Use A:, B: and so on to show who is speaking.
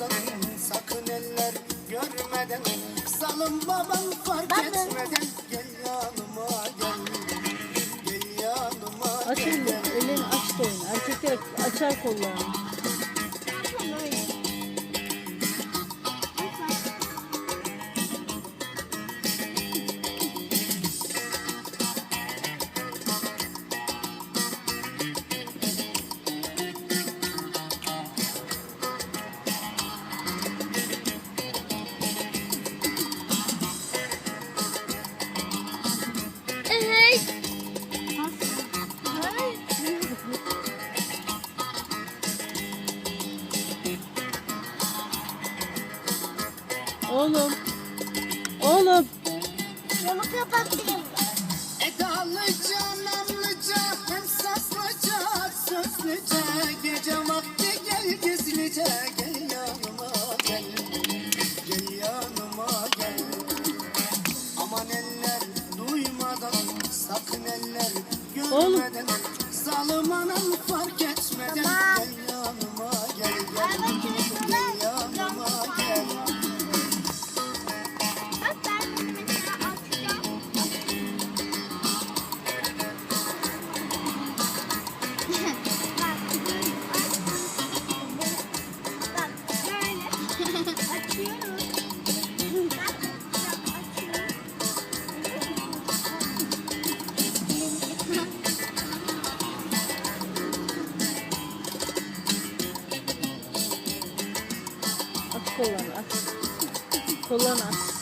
A: bakmadan sakın eller görmeden Salın baban fark Bakın. etmeden gel yanıma gel Gel yanıma Açın elini
B: aç da. Erkekler açar kollarını. Oğlum. Oğlum.
C: Yolu kapatayım.
A: Edalıca, namlıca, hem saslıca, sözlüce Gece vakti gel gizlice, gel görmeden Zalim anam fark etmeden
B: Kollarını aç.